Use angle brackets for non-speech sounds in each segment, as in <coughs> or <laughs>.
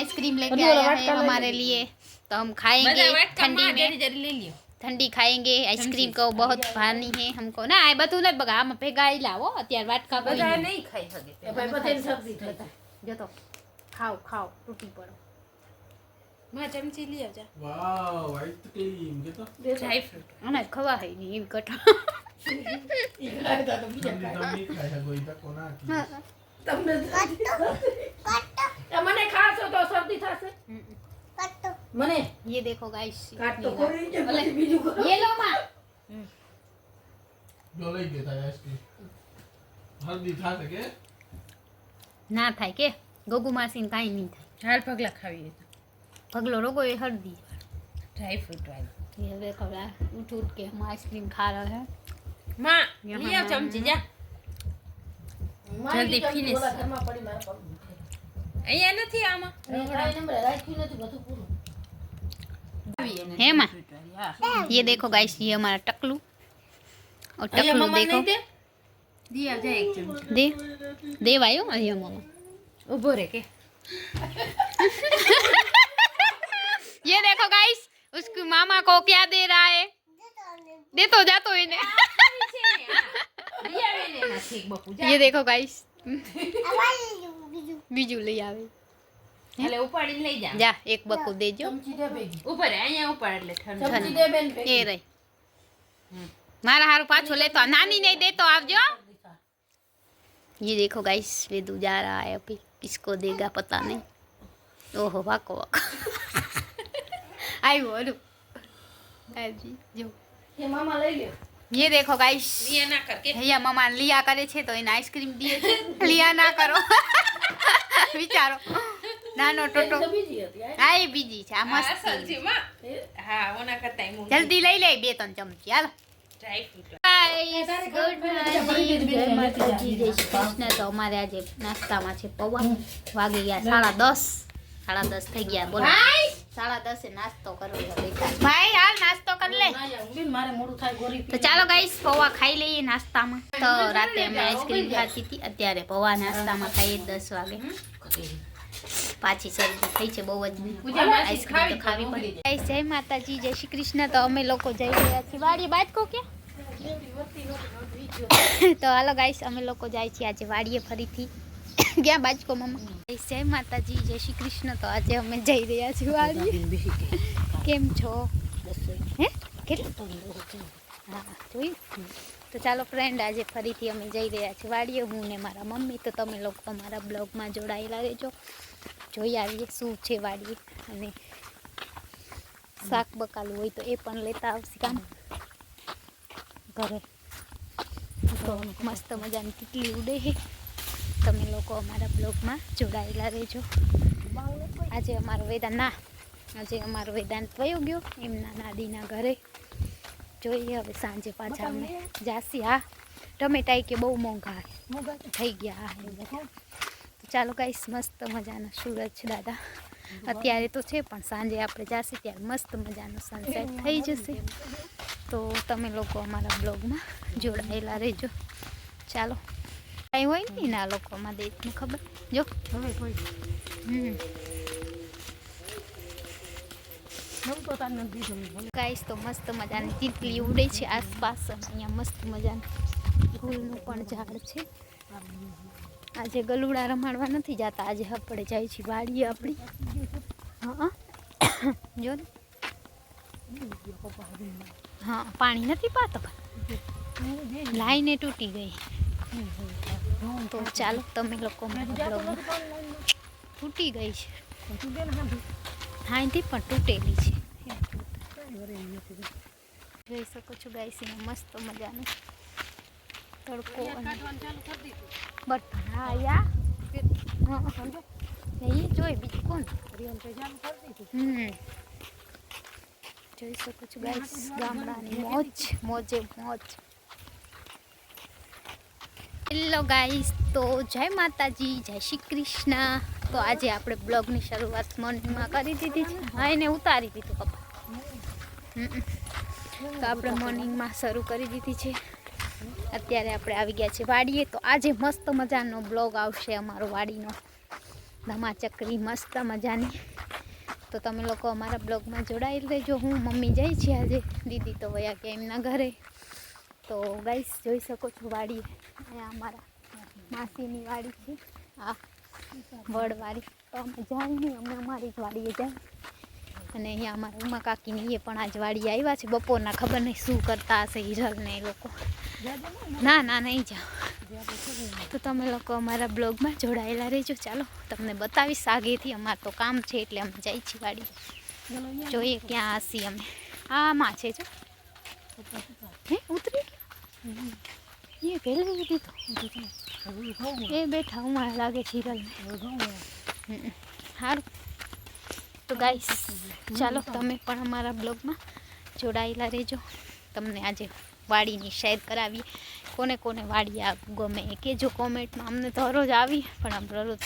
Ice cream लेके आया है हमारे लिए तो हम खाएंगे ठंडी में જરી લઈ લ્યો ठंडी खाएंगे आइसक्रीम को बहुत भानी है हमको ना આ બધું નથી બગા આમાં ભેગા આઈ લાવો અત્યારે વાટકા કોઈ બધા નહીં. નહીં ખાઈ શકે એ ભાઈ બધાની સબ્જી થતા જો તો ખાઓ ખાઓ તૂટી પડો માં ચમચી લઈ આવજા વાવ આઈસ્ક્રીમ કે તો ડ્રાય ફ્રૂટ અને ખવા હઈ નહીં એવી કઠા ઈ ખાતા તો બીજા ઠંડી ખાય. તો નહીં ખાય છે કોઈ ધક્કો ના કે તમને એ મને ખાશો તો શરદી થશે મને ये देखो गाइस કાટ તો ખોરી છે પછી બીજું કરો ये लो माँ જો લઈ દેતા આઈસ્ક્રીમ હલ્દી થાશે કે ના થાય કે ગોગુ માસીને કાંઈ નહીં થાય હાલ પગલા ખાવી પગલો રોગો એ હળદી ડ્રાય ફ્રૂટ વાળી ये देखो यार उठ उठ के हम आइसक्रीम खा रहे हैं માં યહાં લઈ આવ ના. ચમચી જા મારી જલ્દી ચમચી finish. ઓલા ઘરમાં પડી મારા પગ દુખે. અહીંયા નથી આમાં મેં ખાઈને મેં રાખ્યું નથી બધું પૂરું આવી એને હે માં? ડ્રાય ફ્રૂટ વાળી, હા. ये देखो गाइस ये हमारा टकलू और અહીંયા टकलू મમ્મા देखो નહીં દે દી આવ જા એક ચમચી दे देव आयो अरे मामा ઊભો રે કે ये देखो गाइस उसकी मामा को क्या दे रहा है दे तो जा तो इन्हें લઈ આવે ને એમાંથી એક બપુ જા ये देखो गाइस બીજું લઈ આવે એટલે ઉપાડીને લઈ જા જા એક બકુ દેજો ચમચી દે ભેગી ઉપર રે, અહીંયા ઉપાડ એટલે ઠંડુ ચમચી દે બેન એ ભેગી રહી મારા હારું પાછો લેતો આ. નાની નહીં દેતો આવજો ये देखो गाइस वेदू जा रहा है अभी किसको देगा पता नहीं ओहो वाको वाको આવ્યો અરુ આજી જો એ મામા લઈ લ્યો ये देखो गाइस રિયા ના કર કે ભૈયા મમા લિયા કરે છે તો એને આઈસ્ક્રીમ દે છે લિયા ના કરો <laughs> વિચારો. નાનો ટોટો. હા એ બીજી છે આ મસ્ત હા ઓના કરતા જલ્દી લઈ લે બે ત્રણ ચમચી. હાલો. તો અમારે આજે નાસ્તામાં છે પૌવા. વાગી ગયા સાડા દસ. સાડા દસ થઈ ગયા. બોલો. સાડા દસે નાસ્તો કરવો ભાઈ હાલ નાસ્તો કરી લે. મારે મોડું થાય ગોરી તો ચાલો ગાઈસ પૌવા ખાઈ લઈએ નાસ્તામાં. તો રાતે અમે આઈસ્ક્રીમ ખાતી હતી. અત્યારે પૌવા નાસ્તામાં ખાઈએ દસ વાગે. પાછી શરદી થઈ છે બહુ જ આઈસ્ક્રીમ તો ખાવી પડી. Guys, જય માતાજી જય શ્રી કૃષ્ણ. તો અમે લોકો જઈ રહ્યા છીએ. વાડી બાજકો કે તો હાલો ગાઈસ અમે લોકો જાય છીએ આજે વાડીએ ફરીથી. <coughs> ક્યાં બાજકો મમ્મા? જય માતાજી જય શ્રી કૃષ્ણ. તો આજે અમે જઈ રહ્યા છીએ વાડીએ કેમ છો? હે? કેટલું હા જોયું? તો ચાલો ફ્રેન્ડ આજે ફરીથી અમે જઈ રહ્યા છીએ વાડીએ. હું ને મારા મમ્મી તો તમે લોકો અમારા બ્લોગમાં જોડાયેલા રહેજો. જોઈ આવીએ શું છે વાડીએ અને શાક બકાલું હોય તો એ પણ લેતા આવશે. કામ ઘરે. તો મસ્ત મજાની કેટલી ઉડે છે. તમે લોકો અમારા બ્લોગમાં જોડાયેલા રહેજો. આજે અમારો વેદાંત, ના, આજે અમારો વેદાંત વયો ગયો એમના નાદીના ઘરે. જોઈએ હવે સાંજે પાછા અમે જાસી. હા, ટમેટા કે બહુ મોંઘા થઈ ગયા. હા ચાલો ગાઈસ મસ્ત મજાનો સૂરજ દાદા. અત્યારે તો છે પણ સાંજે આપણે જાસી ત્યારે મસ્ત મજાનો સનસેટ થઈ જશે. તો તમે લોકો અમારા બ્લોગમાં જોડાયેલા રહેજો. ચાલો. કાંઈ હોય ને ના લોકોમાં દેશમાં ખબર? જો. હવે કોઈ. ગાઈસ તો મસ્ત મજાની તીતલી ઉડે છે આસપાસ અહીંયા મસ્ત મજાનું ફૂલનું પણ ઝાડ છે. આજે ગલુડા રમાડવા નથી જતા આજે આપણે જાય છીએ વાડીએ આપણી. હા. જો ને. હા પાણી નથી પાતો લાઈને તૂટી ગઈ. તો ચાલો તમે લોકો તૂટી ગઈ છે. હાઈથી પણ તૂટેલી છે. જોઈ શકો છો ગાઈસ મસ્ત મજાનું તડકો બટ હા યા. હા એ જોઈ બીજું કોણ? હમ. જોઈ શકો છો ગાઈસ ગામડાની મોજ મોજે મોજ. હેલો ગાઈસ તો જય માતાજી, જય શ્રી કૃષ્ણ. તો આજે આપણે બ્લોગની શરૂઆત મોર્નિંગમાં કરી દીધી છે. હા, એને ઉતારી દીધું પપ્પા. તો આપણે મોર્નિંગમાં શરૂ કરી દીધી છે. અત્યારે આપણે આવી ગયા છે વાડીએ. તો આજે મસ્ત મજાનો બ્લોગ આવશે અમારો વાડીનો. ધમાચકરી, મસ્ત મજાની. તો તમે લોકો અમારા બ્લોગમાં જોડાઈ રહેજો. હું મમ્મી જઈ છે આજે. દીદી તો વયા ગયા એમના ઘરે. તો ગાઈસ જોઈ શકો છો વાડીએ. અહીંયા અમારા માસીની વાડી છે. આ વડવાડી તો અમે જાય નહીં અમે અમારી જ વાડીએ જાય. અને અહીંયા અમારા ઉમા કાકીની એ પણ આજ વાડી આવ્યા છે. બપોરના ખબર નહીં શું કરતા હશે હિરલ ને એ લોકો. ના ના, નહીં જાઓ. તો તમે લોકો અમારા બ્લોગમાં જોડાયેલા રહેજો. ચાલો, તમને બતાવીશ આગેથી અમારે તો કામ છે એટલે અમે જાય છીએ વાડી જોઈએ ક્યાં હસી અમે. આમાં છે જો. હે, ઉતરી ગયો? એ કેળવી દીધું એ બેઠા ઉમાં લાગે સિરલ હાર. તો ગાઈસ ચાલો તમે પણ અમારા બ્લોગમાં જોડાયેલા રહેજો. તમને આજે વાડીની શેર કરાવીએ. કોને કોને વાડી આ ગમે એ કહેજો કોમેન્ટમાં અમને તો રોજ આવી પણ આમ રોજ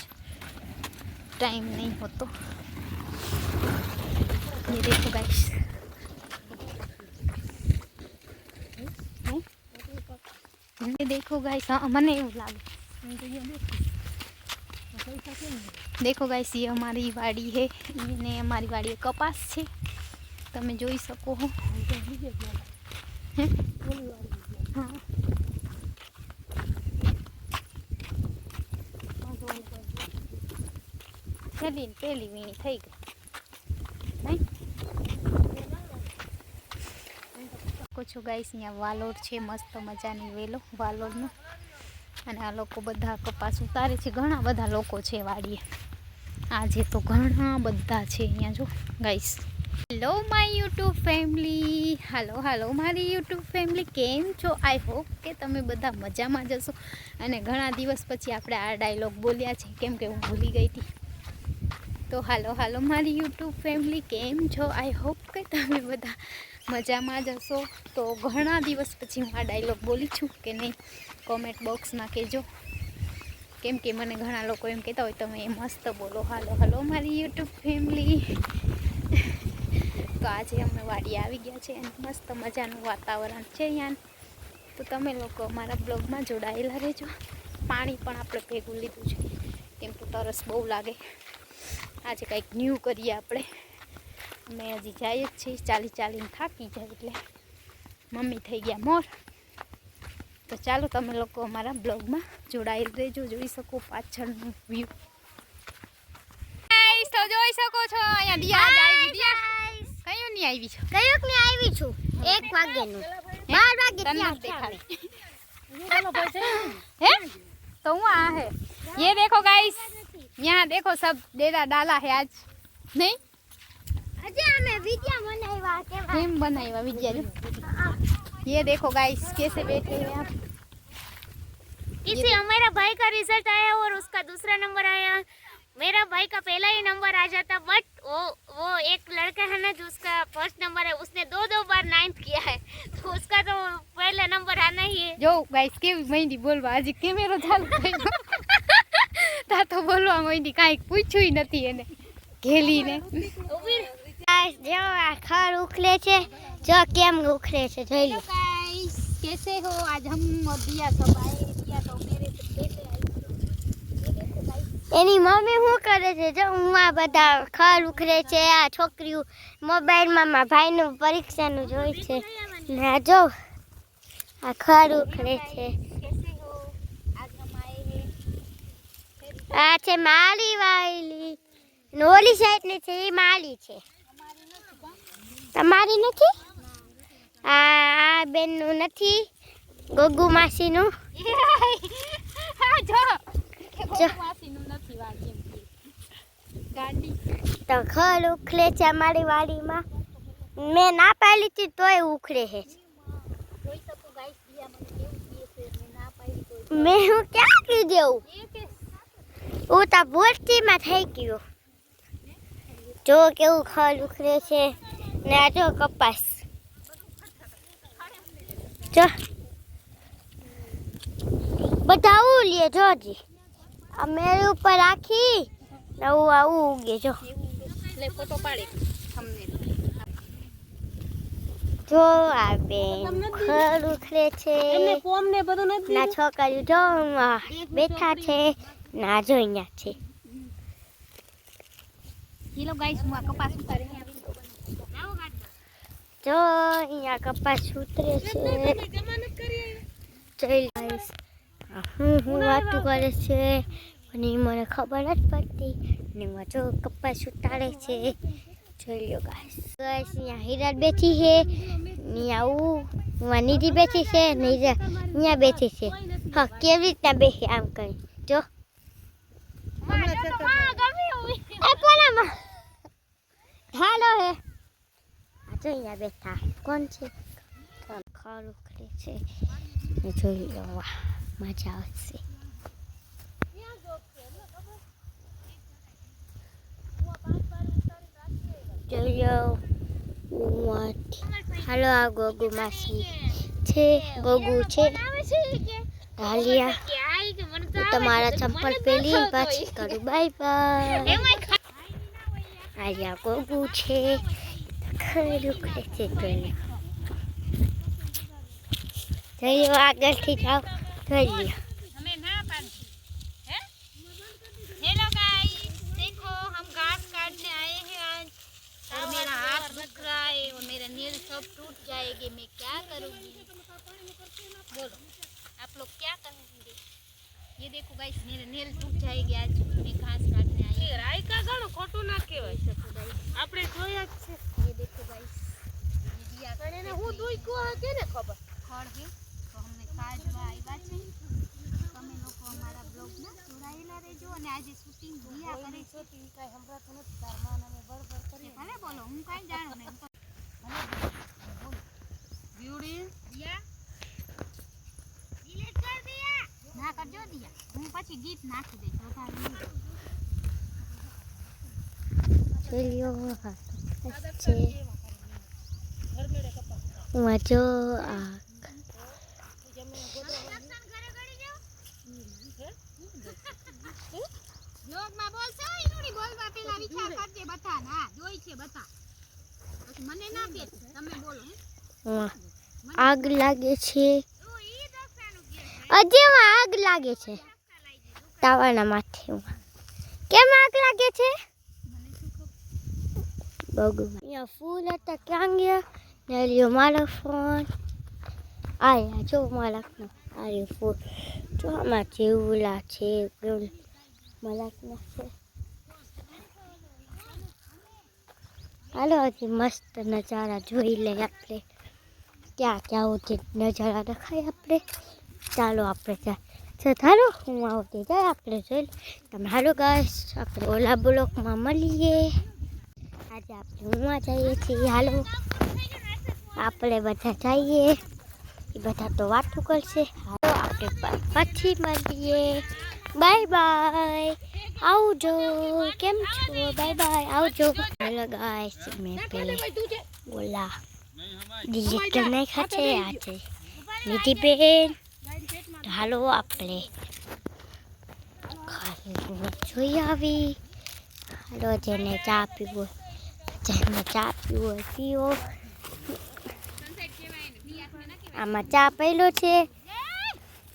ટાઈમ નહીં હોતો. ગાઈશ ये देखो गाइस हमने हाँ, देखो गाइस ये हमारी बाड़ी है। ये हमारी बाड़ी कपास से। तो ते जो सको। हो। हाँ। हाँ। पहली वीणी थी। गई છો ગાઈસ, અહીંયા વાલોડ છે, મસ્ત મજાની વેલો વાલોરનો અને આ લોકો બધા કપાસ ઉતારે છે, ઘણા બધા લોકો છે વાડીએ. આજે તો ઘણા બધા છે અહીંયા, જો, guys. Hello my YouTube family હાલો હાલો મારી યુટ્યુબ ફેમિલી કેમ છો? આઈ હોપ કે તમે બધા મજામાં જશો અને ઘણા દિવસ પછી આપણે આ ડાયલોગ બોલ્યા છે. કેમ કે હું ભૂલી ગઈ હતી. તો હાલો હાલો, મારી યુટ્યુબ ફેમિલી કેમ છો? આઈ હોપ કે તમે બધા મજામાં જ હશો. તો ઘણા દિવસ પછી હું આ ડાયલોગ બોલી છું કે નહીં? કોમેન્ટ બોક્સમાં કહેજો. કેમ કે મને ઘણા લોકો એમ કહેતા હોય, તમે મસ્ત બોલો. હાલો હાલો, મારી યુટ્યુબ ફેમિલી તો આજે અમે વાડી આવી ગયા છે અને મસ્ત મજાનું વાતાવરણ છે યાન. તો તમે લોકો અમારા બ્લોગમાં જોડાયેલા રહેજો. પાણી પણ આપણે ભેગું લીધું છે. કેમ કે તરસ બહુ લાગે. આજે કંઈક ન્યૂ કરીએ આપણે. અમે હજી જઈએ જ છીએ ચાલી ચાલીને થાકી જાય એટલે મમ્મી થઈ ગયા મોર. તો ચાલો તમે લોકો અમારા બ્લોગમાં જોડાયેલ રહેજો જોઈ શકો પાછળનું વ્યૂ તો જોઈ શકો છો અહીંયા દિયા જ આવી દિયા કયું ની આવી છો? કયું ની આવી છું? એક વાગે નું 12 વાગે ત્યાં દેખાડી હે? તો હું આ હે. યે દેખો ગાઈસ यहाँ देखो सब डेरा डाला है आज। नहीं? टीम बनाया विद्या ये देखो गाइस कैसे बैठे हैं आप। इसे हमारा भाई का रिज़ल्ट आया और उसका दूसरा नंबर आया। मेरा भाई का पहला ही नंबर आ जाता बट वो वो एक लड़का है ना जो उसका फ़र्स्ट नंबर है उसने दो दो बार नाइन्थ किया है। तो उसका तो पहला नंबर आना ही है। जो गाइस के महीने बोल बाजी के मेरा चल તા તો બોલવા મહિની કાંઈક પૂછ્યું નથી એને ઘેલીને જો આ ખર ઉખલે છે જો કેમ ઉખલે છે જોઈ લો गाइस कैसे हो आज हम और दिया सब आए दिया तो मेरे से कैसे आई એની મમ્મી શું કરે છે જો હું આ બધા ખર ઉખરે છે આ છોકરીઓ મોબાઈલમાં મારા ભાઈનું પરીક્ષાનું જોઈ છે ને આ જો આ ખર ઉખરે છે આ છે માલી વાયલી. નોલી સાઈડ સાઈડની છે એ માલી છે. તમારી નથી? આ બેનનું નથી ગોગુ માસીનું. હા તો ખર ઉખલે છે અમારી વાડીમાં. મેં ના પાડી હતી તોય ઉખડે છે. ના તો મેં હું ક્યાં કીધું એ કે હું તો ભૂલથીમાં થઈ ગયું જો કેવું ખર ઉખરે છે ને આ જો કપાસ જો બધા આવું લે જો આ મેળ ઉપર રાખી નવું આવું ઉગે જો ફોટો પાડી. જો આ બેન ખર ઉખડે છે ના છોકરીઓ જો બેઠા છે. ના જો અહીંયા છે. હેલો ગાઈસ હું આ કપાસ ઉતારી જો અહીંયા કપાસ ઉતરે છે. હું હું વાતું કરે છે. અને મને ખબર જ પડતી. ને એમાં જો કપાસ ઉતારે છે. જોઈ લો ગાઈસ ગાઈસ અહીંયા હીરા બેઠી છે. અહીંયા હું હું નિધિ બેઠી છે. નહીં અહીંયા બેઠી છે. હા કેવી રીતના બેસી આમ કરી? જો. હાલો હે. જો અહીંયા બેઠા. કોણ છે? ખારું કરે છે. જોઈ લો મજા આવશે. જોયો. હાલો આ ગોગુ માસી છે. ગોગુ છે. હાલિયા હું તમારા ચંપલ પહેરી પાછી કરું બાય બાય આલિયા ગોગુ છે ખરું કરે છે જોઈ લો જોઈ લો આગળથી જાઓ જોઈ લો हमें ना पानी है हेलो गाइस देखो हम घास काटने आए हैं आज और मेरा हाथ दुख रहा है और मेरा नील सब टूट जाएंगे मैं क्या करूँगी बोलो आप लोग क्या करेंगे ये देखो गाइस मेरे नील टूट जाएंगे आज मैं घास काटने आई हूँ રાયકા ઘણું ખોટું ના કહેવાય આપણે જોયા જ છે ये देखो गाइस ये दिया પણ એને હું દુઈકું આ કેને ખબર ખડ છે તો અમને કાઢવા આવ્યા છે તમે લોકો અમારા બ્લોગમાં જોડાયેલા રહેજો અને આજે શૂટિંગ દિયા કરે છે કાંઈ સંભળાતું નથી તાર માને અમે બળબડ કરીએ ભલે બોલો હું કાંઈ જાણું ગીત નાખી દઈશ વધારે નહીં. જોઈ લો હા છે હું જો આ બ્લોગમાં બોલશો ઈનુડી બોલવા પેલા વિચાર કરજે બતા ના જોઈ છે બતા મને ના કે તમે બોલો આગ લાગે છે અજેમાં આગ લાગે છે તાવાના માથે કેમ આગ લાગે છે? બગુ અહીંયા ફૂલ હતા ક્યાં ગયા ને લ્યો મારો ફોન આયા જો માલકનો આ રહ્યો ફૂલ જો આમાં જેવલા છે મલકના છે. હાલો, હજી મસ્ત નજારા જોઈ લઈએ આપણે. ક્યાં ક્યાં હોતી નજારા દેખાય આપણે? ચાલો, આપણે ત્યાં તો ચાલો હું આવતી જાય આપણે જોઈ લઈએ. તમે હાલો ગાઈસ આપણે ઓલા બ્લોકમાં મળીએ આજે આપણે ઉમાં જઈએ છીએ હાલો આપણે બધા જઈએ એ બધા તો વાતું કરશે હાલો આપણે પ- પછી મળીએ બાય બાય આવજો કેમ છો બાય બાય આવજો હેલો ગાઈસ મેં પેલે ઓલા ડિજિટલ નહીં ખાશે આજે નિધિ બેન તો હાલો આપણે ખાલી જોઈ આવી. હાલો જેને ચા પીવો જેને ચા પીવો પીવો આમાં ચા પહેલો છે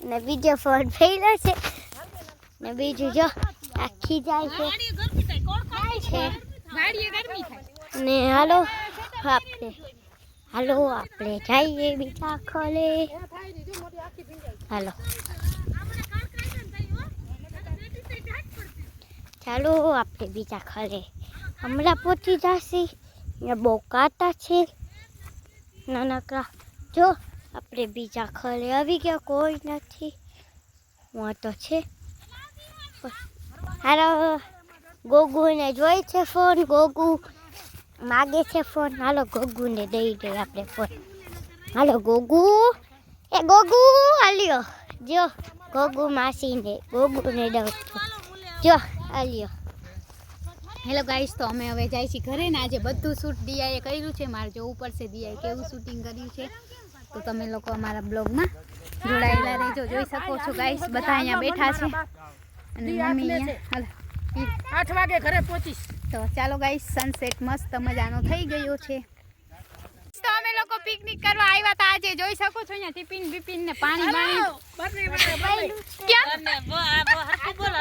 ને બીજો ફોન પહેલો છે. ને બીજું જો આખી જાય છે. ને હાલો આપણે હાલો, આપણે જઈએ બીજા ખોલે. હાલો. ચાલો, આપણે બીજા ખરે હમણાં પહોંચી જશે. અહીંયા બહુ કાતા છે. નાનકડા. જો, આપણે બીજા ખરે આવી ગયા, કોઈ નથી. હું તો છે. હાલો. ગોગુને જોઈ છે ફોન? ગોગુ. માગે છે ફોન. હાલો ગોગુને દઈ દઈએ આપણે ફોન. હાલો ગોગુ. એ ગોગુ, હાલ્યો. જો, ગોગુ માસીને, ગોગુને દઉં છું. જો, હાલ્યો. હેલો ગાઈસ તો અમે હવે જાય છીએ ઘરે ને આજે બધું શૂટ દિયાએ કર્યું છે. મારે જોવું પડશે દિયાએ કેવું શૂટિંગ કર્યું છે. તો તમે લોકો અમારા બ્લોગમાં જોડાયેલા રહેજો, જોઈ શકો છો ગાઈસ બધા અહીંયા બેઠા છે. અને મમ્મી અહીંયા, હાલો. આઠ વાગે ઘરે પહોંચીશ. તો ચાલો ગાઈસ સનસેટ મસ્ત મજાનો થઈ ગયો છે. તો અમે લોકો પિકનિક કરવા આવ્યા હતા આજે જોઈ શકો છો અહીંયા ટિફિન બિપિન ને પાણી પાણી ક્યાં બોલ,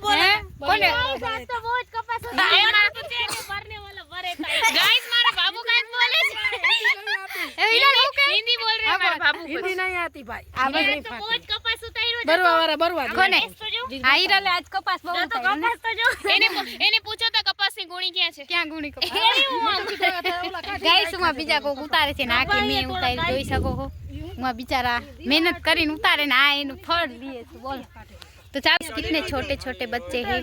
બોલ. કોને? બહુ જ કપાસ ઉતાર્યો. <laughs> એને પૂછો તો કપાસની ગુણી ક્યાં છે? ક્યાં ગુણી કપાસ? ગાઈસ બીજા કોઈ ઉતારે છે? ને આ મેં ઉતારી જોઈ શકો હું? બિચારા મહેનત કરીને ઉતારે ને આ એનું ફળ લીએ છે. બોલ. તો ચાલો કિતને છોટે છોટે બચ્ચે હે.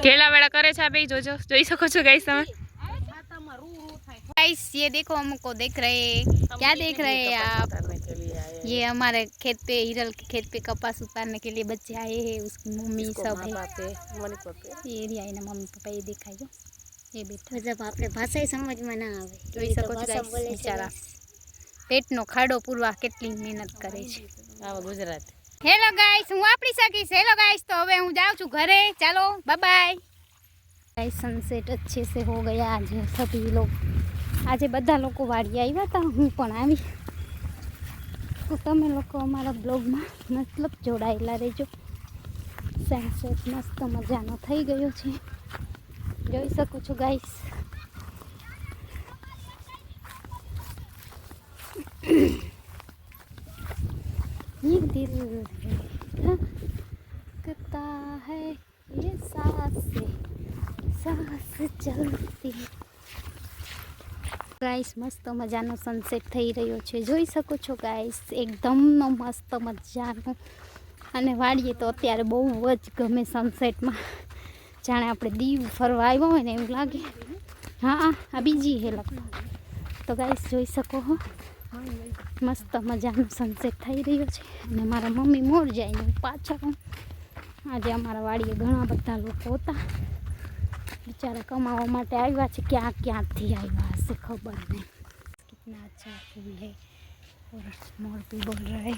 કેળા વેળા કરે છે આ બે જોજો જોઈ શકો છો ગાઈસ તમે गाइस ये देखो हमको देख रहे हैं क्या देख रहे हैं आप ये हमारे खेत पे हिरल के खेत पे कपास उतारने के लिए बच्चे आए हैं उसकी मम्मी सब है ये एरिया है ना मम्मी पापा ये देखा जो ये बेटा મતલબ આપણે ભાષા સમજમાં ના આવે જોઈ શકો છો guys, બિચારા પેટનો ખાડો પૂરવા કેટલી મહેનત કરે છે આવા ગુજરાત હેલો ગાઈસ હું આપણી શકીશ. હેલો ગાઈસ તો હવે હું જાઉં છું ઘરે. ચાલો બાય ગાઈસ સનસેટ અચ્છે સે હો ગયા આજે સભી લોગ આજે બધા લોકો વાડી આવ્યા હતા હું પણ આવી તો તમે લોકો અમારા બ્લોગમાં મતલબ જોડાયેલા રહેજો સનસેટ મસ્ત મજાનો થઈ ગયો છે જોઈ શકું છું ગાઈસ Mm-hmm. ये दिल धड़कता है ये सांस से सांस चलती ગાઈસ મસ્ત મજાનો સનસેટ થઈ રહ્યો છે જોઈ શકો છો ગાઈસ એકદમનો મસ્ત મજાનો અને વાડીએ તો અત્યારે બહુ જ ગમે સનસેટમાં જાણે આપણે દીવ ફરવા આવ્યા હોય ને એવું લાગે હા હા આ બીજી હે લગભગ તો ગાઈસ જોઈ શકો છો મસ્ત મજાનો સનસેટ થઈ રહ્યો છે. અને મારા મમ્મી મોર જાય પાછા આજે અમારા વાડીએ ઘણા બધા લોકો હતા. બિચારા કમાવા માટે આવ્યા છે. ક્યાં, ક્યાંથી આવ્યા હશે ખબર નહીં. કિતના અચ્છા ફૂલ હે और मोर भी बोल